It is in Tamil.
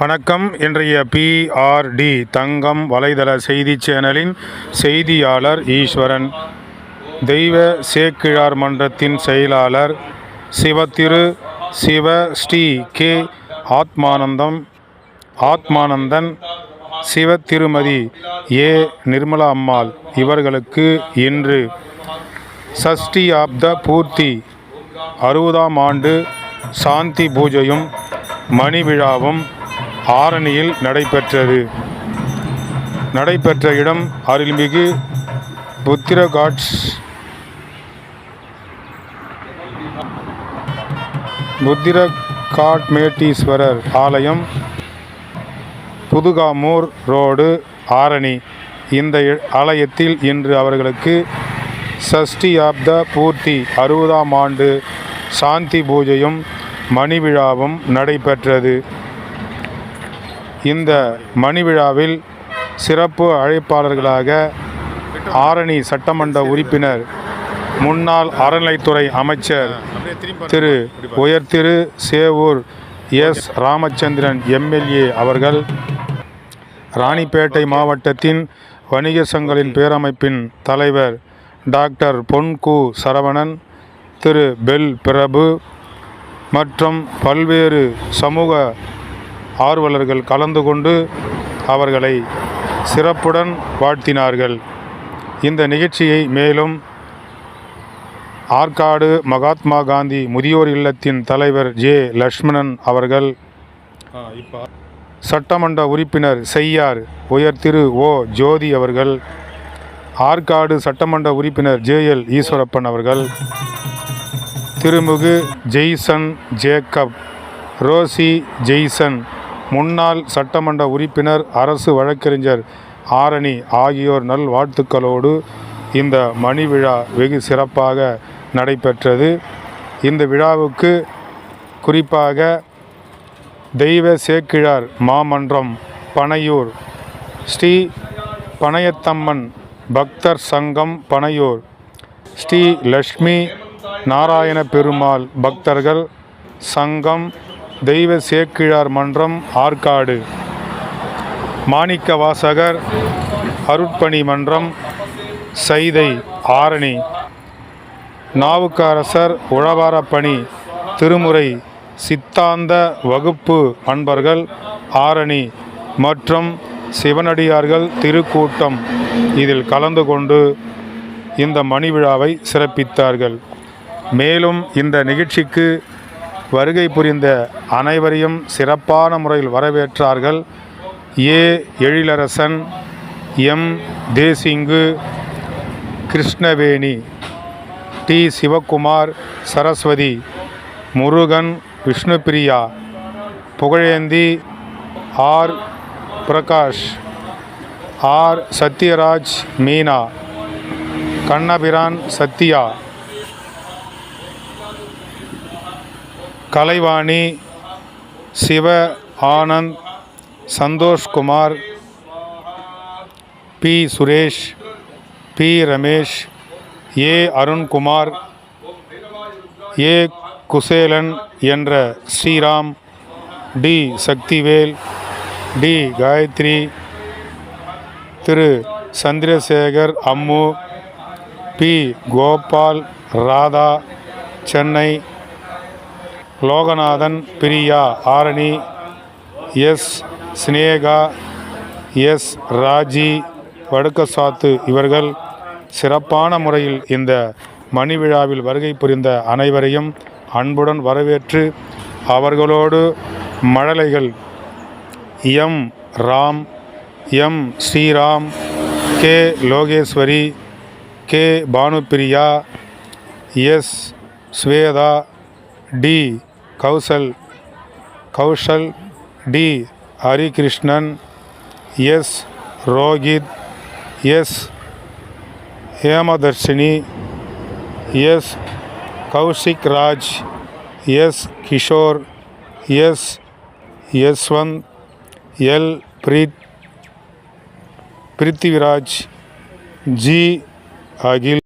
வணக்கம். இன்றைய பிஆர்டி தங்கம் வலைதள செய்தி சேனலின் செய்தியாளர் ஈஸ்வரன். தெய்வ சேக்கிழார் மன்றத்தின் செயலாளர் சிவத்திரு சிவ ஸ்ரீ கே ஆத்மானந்தம் ஆத்மானந்தன் சிவ திருமதி ஏ நிர்மலா அம்மாள் இவர்களுக்கு இன்று சஷ்டி ஆப்த பூர்த்தி அறுபதாம் ஆண்டு சாந்தி பூஜையும் மணி விழாவும் ஆரணியில் நடைபெற்றது. நடைபெற்ற இடம் அருள்மிகு புத்திரகாட்ஸ். புத்திரகாட்மேட்டீஸ்வரர் புத்திர காட்மேட்டீஸ்வரர் ஆலயம் புதுகாமூர் ரோடு ஆரணி. இந்த ஆலயத்தில் இன்று அவர்களுக்கு சஷ்டியாப்த பூர்த்தி அறுபதாம் ஆண்டு சாந்தி பூஜையும் மணி விழாவும் நடைபெற்றது. இந்த மணி விழாவில் சிறப்பு அழைப்பாளர்களாக ஆரணி சட்டமன்ற உறுப்பினர் முன்னாள் அறநிலைத்துறை அமைச்சர் திரு உயர்திரு சேவூர் எஸ். ராமச்சந்திரன் எம்எல்ஏ அவர்கள் ராணிப்பேட்டை மாவட்டத்தின் வணிக சங்கங்களின் பேரமைப்பின் தலைவர் டாக்டர் பொன்கு சரவணன் திரு பெல் பிரபு மற்றும் பல்வேறு சமூக ஆர்வலர்கள் கலந்து கொண்டு அவர்களை சிறப்புடன் வாழ்த்தினார்கள். இந்த நிகழ்ச்சியை மேலும் ஆற்காடு மகாத்மா காந்தி முதியோர் இல்லத்தின் தலைவர் ஜே. லக்ஷ்மணன் அவர்கள் சட்டமன்ற உறுப்பினர் செய்யார் உயர் திரு. ஓ. ஜோதி அவர்கள் ஆற்காடு சட்டமன்ற உறுப்பினர் ஜேஎல் ஈஸ்வரப்பன் அவர்கள் திருமுகு ஜெய்சன் ஜேக்கப் ரோசி ஜெய்சன் முன்னாள் சட்டமன்ற உறுப்பினர் அரசு வழக்கறிஞர் ஆரணி ஆகியோர் நல்வாழ்த்துக்களோடு இந்த மணி விழா வெகு சிறப்பாக நடைபெற்றது. இந்த விழாவுக்கு குறிப்பாக தெய்வ சேக்கிழார் மாமன்றம் பனையூர் ஸ்ரீ பனையத்தம்மன் பக்தர் சங்கம் பனையூர் ஸ்ரீ லக்ஷ்மி நாராயண பெருமாள் பக்தர்கள் சங்கம் தெய்வ சேக்கிழார் மன்றம் ஆற்காடு. மாணிக்க வாசகர் அருட்பணி மன்றம் சைதை ஆரணி. நாவுக்கரசர் உழவாரப்பணி திருமுறை சித்தாந்த வகுப்பு அன்பர்கள் ஆரணி மற்றும் சிவனடியார்கள் திருக்கூட்டம். இதில் கலந்து கொண்டு இந்த மணி விழாவை சிறப்பித்தார்கள். மேலும் இந்த நிகழ்ச்சிக்கு வருகை புரிந்த அனைவரையும் சிறப்பான முறையில் வரவேற்றார்கள். A. Ezhilarasan M. Desingu Krishnaveni T. Sivakumar Saraswathi Murugan Vishnupriya Pugazhendhi R. Prakash R. Sathyaraj Meena Kannapiran Sathya Kalaivani Siva Anand Santhoshkumar P Suresh P Ramesh A Arunkumar A Kuselan என்ற Sriram T Sakthivel T Gayathri Thiru Chandrasekar Ammu P Gopal Radha Chennai Loganathan Priya Arani S Sneha S Raji Vadukkasathu இவர்கள் சிறப்பான முறையில் இந்த மணி விழாவில் வருகை புரிந்த அனைவரையும் அன்புடன் வரவேற்று அவர்களோடு மழலைகள் M. Ram M. Sriram K. Lokeswari K. Bhanupriya S. Swetha T. Kaushal Kaushal T Harikrishnan S Rohit S Hemadharshini S Kaushik Raj S Kishore S Yashwanth L Preeth Prithviraj G Akil